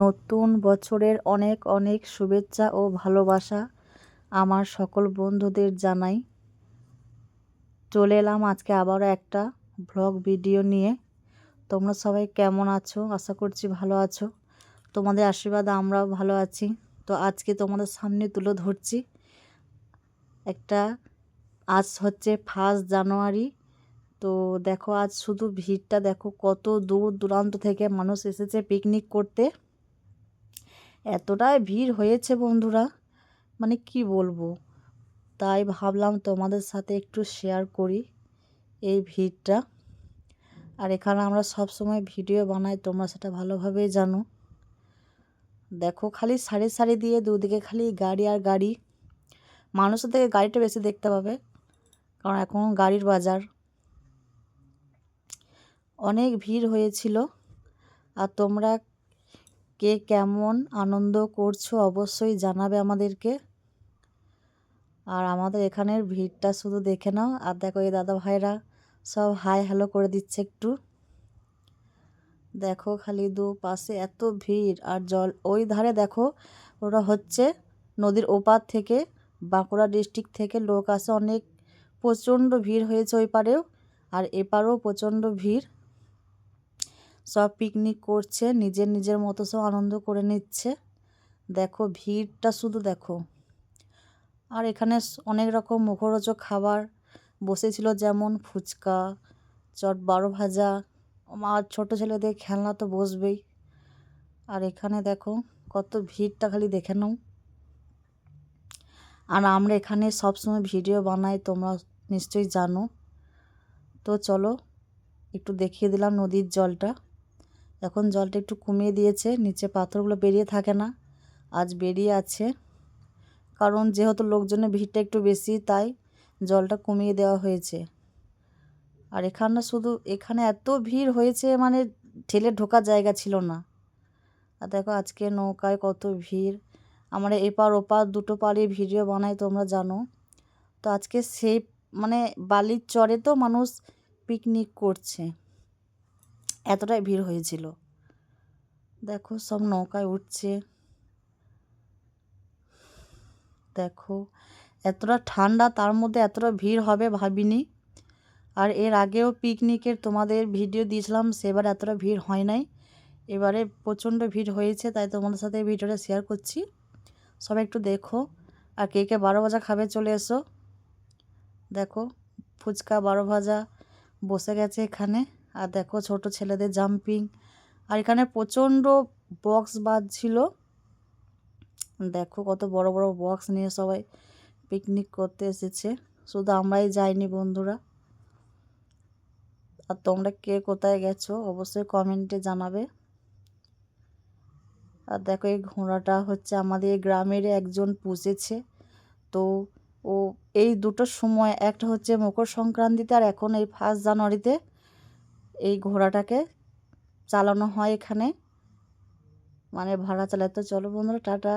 নতুন বছরের অনেক অনেক শুভেচ্ছা ও ভালোবাসা আমার সকল বন্ধুদের জানাই। চলে এলাম আজকে আবারও একটা ব্লগ ভিডিও নিয়ে। তোমরা সবাই কেমন আছো? আশা করছি ভালো আছো। তোমাদের আশীর্বাদ, আমরাও ভালো আছি। তো আজকে তোমাদের সামনে তুলে ধরছি একটা, আজ হচ্ছে ফার্স্ট জানুয়ারি। তো দেখো, আজ শুধু ভিড়টা দেখো, কত দূর দূরান্ত থেকে মানুষ এসেছে পিকনিক করতে। এতটাই ভিড় হয়েছে বন্ধুরা। মানে কি বলব? তাই ভাবলাম তোমাদের সাথে একটু শেয়ার করি এই ভিড়টা। আর এখানে আমরা সব সময় ভিডিও বানাই, তোমরা সেটা ভালোভাবেই জানো। দেখো, খালি সারি সারি দিয়ে দুদিকে খালি গাড়ি আর গাড়ি। মানুষের থেকে গাড়িটা বেশি দেখতে পাবে, কারণ এখন গাড়ির বাজার। অনেক ভিড় হয়েছিল। আর তোমরা কে কেমন আনন্দ করছ অবশ্যই জানাবে আমাদেরকে। আর আমাদের এখানের ভিড়টা শুধু দেখে নাও। আর দেখো এই দাদা ভাইরা সব হাই হ্যালো করে দিচ্ছে একটু। দেখো খালি দু পাশে এত ভিড় আর জল। ওই ধারে দেখো ওরা হচ্ছে নদীর ওপার থেকে বাঁকুড়া ডিস্ট্রিক্ট থেকে লোক আসে। অনেক প্রচণ্ড ভিড় হয়েছে ওই পারেও। আর এপারেও প্রচণ্ড ভিড়। সব পিকনিক করছে, নিজের নিজের মতো সব আনন্দ করে নিচ্ছে। দেখো, ভিড়টা শুধু দেখো। আর এখানে অনেক রকম মুখরোচক খাবার বসেছিল, যেমন ফুচকা, চট বারো ভাজা। আর ছোটো ছেলেদের খেলনা তো বসবেই। আর এখানে দেখো, কত ভিড়টা খালি দেখে নাও। আর আমরা এখানে সবসময় ভিডিও বানাই, তোমরা নিশ্চয়ই জানো। তো চলো, একটু দেখিয়ে দিলাম নদীর জলটা। এখন জলটা একটু কমিয়ে দিয়েছে, নিচে পাথরগুলো বেরিয়ে থাকে না, আজ বেরিয়ে আছে। কারণ যেহেতু লোকজনের ভিড়টা একটু বেশি, তাই জলটা কমিয়ে দেওয়া হয়েছে। আর এখানে শুধু, এখানে এত ভিড় হয়েছে মানে ঠেলে ঢোকার জায়গা ছিল না। আর দেখো আজকে নৌকায় কত ভিড়। আমরা এপার ওপার দুটো পাড়ে ভিডিও বানাই, তোমরা জানো। তো আজকে সেই মানে বালির চরে তো মানুষ পিকনিক করছে। এতটাই ভিড় হয়েছিল। দেখো, সব নৌকায় উঠছে। দেখো, এতটা ঠান্ডা, তার মধ্যে এতটা ভিড় হবে ভাবিনি। আর এর আগেও পিকনিকের তোমাদের ভিডিও দিয়েছিলাম, সেবার এতটা ভিড় হয় নাই। এবারে প্রচণ্ড ভিড় হয়েছে, তাই তোমাদের সাথে এই ভিডিওটা শেয়ার করছি। সবাই একটু দেখো, আর কে কে বারো ভাজা খাবে চলে এসো। দেখো, ফুচকা বারো ভাজা বসে গেছে এখানে। আর দেখো ছোট ছেলেদের জাম্পিং আর এখানে প্রচণ্ড বক্স বাজছিল। দেখো কত বড় বড় বক্স নিয়ে সবাই পিকনিক করতে এসেছে। শুধু আমরাই যাইনি বন্ধুরা। আর তোমরা কে কোথায় গেছো অবশ্যই কমেন্টে জানাবে। আর দেখো এই ঘোড়াটা হচ্ছে আমাদের গ্রামের একজন পুষেছে। তো ও এই দুটো সময়, একটা হচ্ছে মকর সংক্রান্তিতে আর এখন এই ফার্স্ট জানুয়ারিতে এই ঘোড়াটাকে চালানো হয় এখানে। মানে ভাড়া চালাতে। চলো বন্ধুরা টাটা।